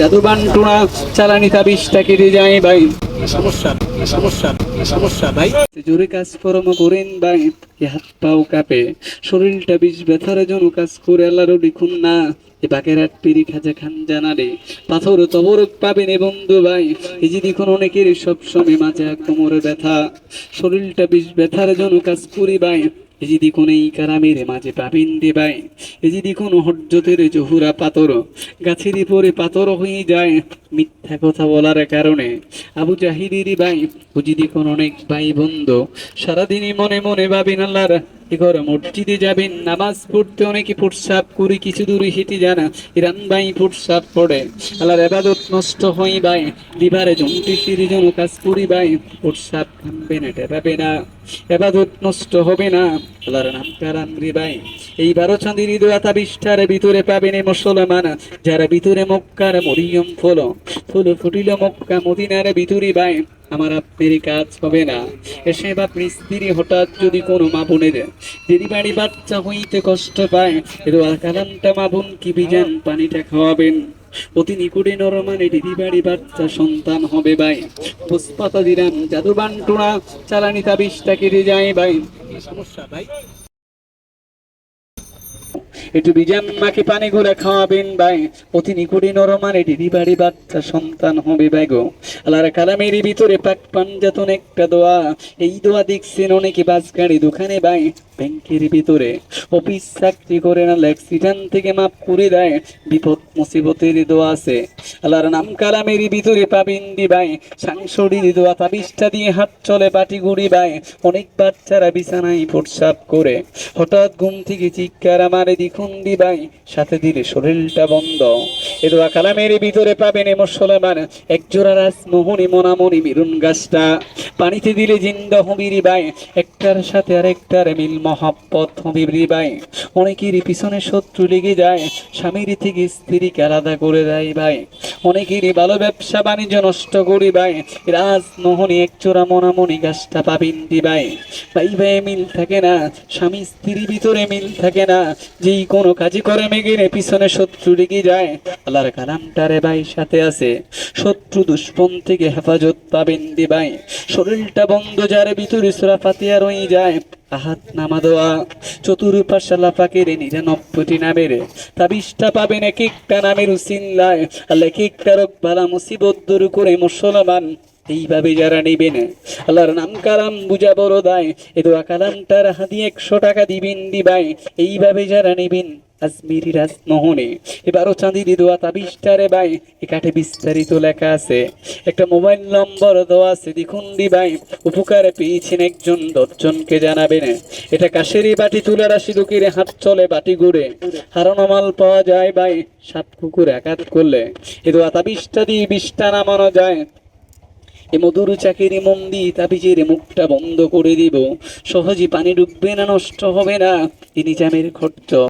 জাদু বান্টুনা চালানি তাবিজটা কেটে যায় ভাই। সমস্যা সমস্যা সমস্যা ভাই। জোরে কাজ কর্ম করেন ভাই। হাত পাও কাঁপে। শরীরটা বিষ ব্যথার জন্য কাজ করে আল্লাহরও লিখুন না এ বাকের পিড়ি খাজা খান জানারে পাথর তবরক পাবেন বন্ধু ভাই। এই যে দেখুন অনেকের সব সময় মাঝে কোমরে ব্যথা। শরীরটা বিষ ব্যথার জন্য কাজ করি ভাই। এই যে দেখুন এই কারামের মাঝে পাবিন দে ভাই এই যে হজ্জতের জহুরা পাথর, গাছের পরে পাথর হয়ে যায় মিথ্যা কথা বলার কারণে। আবু জাহিদির ভাই বুঝি দেখুন অনেক ভাই বন্ধু, সারাদিনই মনে মনে ভাবেন আল্লাহর এঘর মসজিদে যাবেন, নামাজ পড়তে অনেকে ফুটসাপ করে কিছু দূরে হেঁটে যান, ইরান ভাই ফুটসাপ পড়ে। আল্লাহর এবাদত নষ্ট হই ভাই, লিভারে জমটি সিঁড়ি জন কাজ করি ভাই ফুটসাপ থামবে না, টেপাবে না। এবাদত নষ্ট হবে না। আল্লাহর কারাম ভাই এই বারো চাঁদির দোয়াতা বিষ্ঠার ভিতরে পাবেন এ মুসলমান, যারা ভিতরে মক্কার মরিয়ম ফল। ফুল ফুটিল মক্কা মদিনার ভিতরে ভাই আমার আপনার কাজ হবে না। এসে বা স্ত্রী হঠাৎ যদি কোনো মা বোনের ডেলিভারি বাচ্চা হইতে কষ্ট পায় দোয়ার কালামটা মা বোন কি বিজান পানিটা খাওয়াবেন? অতি নিকুটে নরমানে ডেলিভারি বাচ্চা সন্তান হবে ভাই পুষ্পাতা দিলাম, জাদু বান্টুনা, চালানি তাবিজটা কেটে যায় ভাই সমস্যা ভাই একটু বিজান মাকে পানি গুলা খাওয়াবেন ভাই অতি নিকুড়ি নরমান এটি দিবাড়ি বাচ্চা সন্তান হবে ভাই গো। আল্লাহর কালামের ভিতরে পাক পাঞ্জাতন একটা দোয়া। এই দোয়া দেখছেন অনেকে বাস গাড়ি দোকানে ভাই ব্যাংকের ভিতরে অফিস চাকরি করে না অ্যাক্সিডেন্ট থেকে মাফ করে দেয়, বিপদ মুসিবতের দোয়া আছে। আল্লাহর নাম কালামের ভিতরে পাবেন দি ভাই সাংসরির দোয়া তাবিজটা দিয়ে হাত চলে, পাটি গুড়ি ভাই অনেক বাচ্চারা বিছানায় প্রসাব করে। হঠাৎ ঘুম থেকে চিৎকার আমারে দ্বিখুন দি ভাই সাথে দিলে শরীরটা বন্ধ। এ দোয়া কালামের ভিতরে পাবেন এ মুসলমান, একজোড়া রাসমোহনী মনামনি মিরুন গাছটা। পানিতে দিলে জিন্দা হবিরি ভাই একটার সাথে আরেকটার মিল মহাব্বত হবিরি ভাই অনেকের পিছনে শত্রু লেগে যায়, স্বামীর থেকে স্ত্রীকে আলাদা করে দেয় ভাই। অনেকেরই ভালো ব্যবসা বাণিজ্য নষ্ট করি ভাই। রাজমোহনী একচোরা মনামনি গাছটা পাবেন দি ভাই। ভাই ভাই, মিল থাকে না। স্বামী স্ত্রীর ভিতরে মিল থাকে না। যেই কোনো কাজই করে মেগেরে পিছনে শত্রু লেগে যায়। আল্লাহর কালামটারে ভাই সাথে আছে। শত্রু দুষ্পন থেকে হেফাজত পাবেন দি ভাই। শরীরটা বন্ধ যার ভিতরে সুরা ফাতিয়া রয়ে যায়। আহাত নামা দেওয়া চতুর্পাশে পাকের নিরানব্বইটি নামের বিষ্ঠা পাবে না একটা নামের উসিল্লায় আল্লাহ এক রোগ বালা মুসিবত দূর করে মুসলমান। এইভাবে যারা নেবেন, আল্লাহর নাম কালাম বুঝা বড় দায়। এ দোয়া কালামটার হাতি একশো টাকা দিবেন দিবাই এইভাবে যারা নেবেন আজমিরি রাজমোহনে এবারও চাঁদি দোয়া তাবিজটারে ভাই। এ কাঠে বিস্তারিত লেখা আছে। একটা মোবাইল নম্বর দেওয়া আছে। দেখুন দি ভাই, উপকার পেয়েছেন একজন দশজনকে জানাবেন। এটা কাশেরি বাটি তুলার সিঁদুকিরে হাত চলে বাটি ঘুরে হারানো মাল পাওয়া যায় ভাই, সাত কুকুর একাত করলে। এ দোয়া তাবিজটা দিয়ে বিষটা নামানো যায়। এ মধুর চাকিরি মন্দি তাবিজের মুখটা বন্ধ করে দিব। সহজে পানি ডুববে না, নষ্ট হবে না। এই নিজামের খরচ।